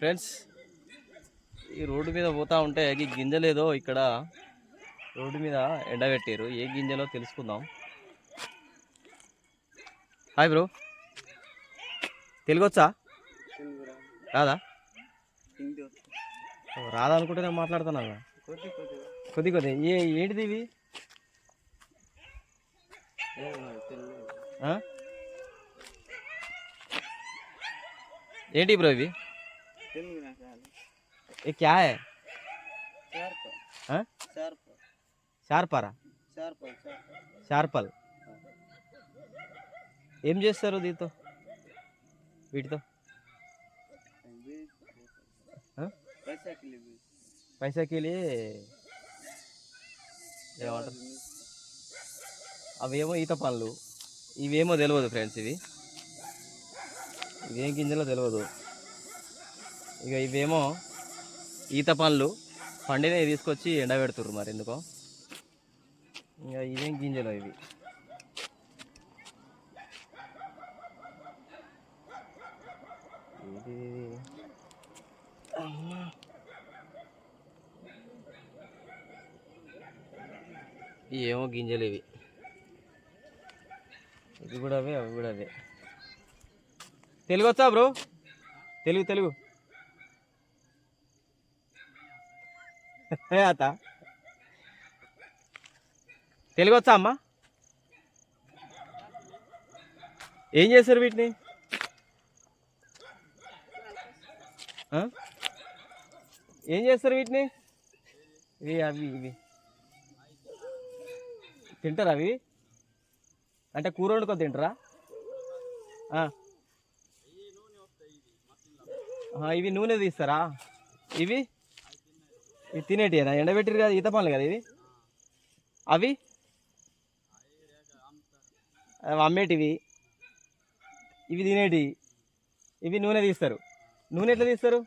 Friends ఈ road మీద పోతా ఉంటే ఈ గింజలేదో ఇక్కడ రోడ్డు మీద ఎండబెట్టారు ఏ గింజలో తెలుసుకుందాం. Hi bro. తెలుగొచ్చా? రాదా? రాదా అనుకుంటే నేను మాట్లాడుతున్నా కొద్ది కొద్ది. ఏ ఏంటిది ఇవి? ఏంటి బ్రో ఇవి? ये क्या है हाँ? షార్పరా షార్పల్ ఏం చేస్తారు దీంతో వీటితో हाँ? పైసాకి ఏమంటారు అవేమో ఈత పనులు ఇవేమో తెలియదు ఫ్రెండ్స్ ఇవి ఇవేం గింజలో తెలియదు ఇక ఇవేమో ఈత పండ్లు పండినవి తీసుకొచ్చి ఎండబెడుతుర్రు మరి ఎందుకో? ఇక ఇవేం గింజలు ఇవి? ఇది ఏమో గింజలు ఇవి. ఇది కూడా అవే అవి కూడా అవే. తెలుగు వచ్చా బ్రో? తెలుగు తెలుగు. అత అత్త తెలుగు వచ్చా అమ్మా? ఏం చేస్తారు వీటిని? ఏం చేస్తారు వీటిని? ఇవి అవి ఇవి. తింటారా అవి? అంటే కూర వండుకొని తింటారా? ఇవి నూనె తీస్తారా? ఇవి? ఇవి తినేటివేనా ఎండబెట్టిరు కదా ఈత పండ్లు కదా ఇవి? అవి? అమ్మేటివి. ఇవి తినేటివి. ఇవి నూనె తీస్తారు. నూనె ఎట్లా తీస్తారు?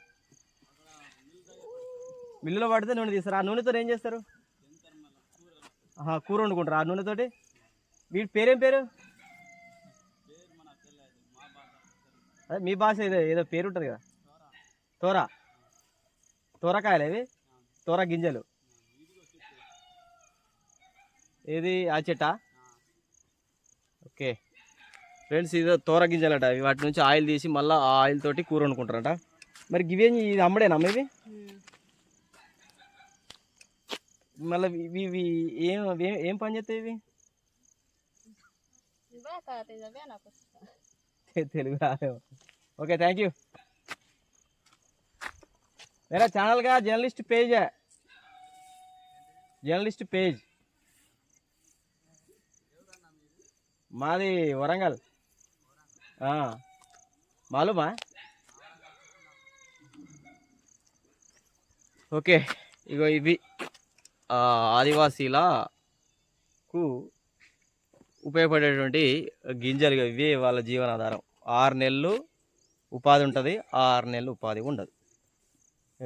మిల్లులో పడితే నూనె తీస్తారు. ఆ నూనెతో ఏం చేస్తారు? ఆహా, కూర వండుకుంటారు. ఆ నూనెతోటి? వీటి పేరేం పేరు? అదే మీ భాష ఏదో ఏదో పేరు ఉంటుంది కదా. తోరా. తోరకాయలు ఇవి? తోర గింజలు. ఏది? ఆ చెట్టా? ఓకే. ఫ్రెండ్స్ ఇది తోర గింజలట. వాటి నుంచి ఆయిల్ తీసి మళ్ళీ ఆ ఆయిల్ తోటి కూర వండుకుంటారట. మరి ఇవేం ఇది అమ్మడేనా అమ్మ ఇవి? మళ్ళీ ఇవి ఏం ఏం- పని చేస్తాయి ఇవి? తెలుగు రాలేవు. ఓకే థ్యాంక్ యూ मेरा चैनल का जर्नलिस्ट पेज है जर्नलिस्ट पेज మాది వరంగల్ ఆ, మాలుమా ఓకే ఇగో ఇవి ఆ, ఆదివాసీలకు ఉపయోగపడేటువంటి గింజలు ఇగో ఇవి వాళ్ళ జీవనాధారం ఆరు నెలలు ఉపాధి ఉంటుంది ఆరు నెలలు ఉపాధి ఉండదు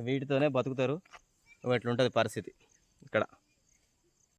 వీటితోనే బతుకుతారు. ఇట్లుంటుంది పరిస్థితి. ఇక్కడ.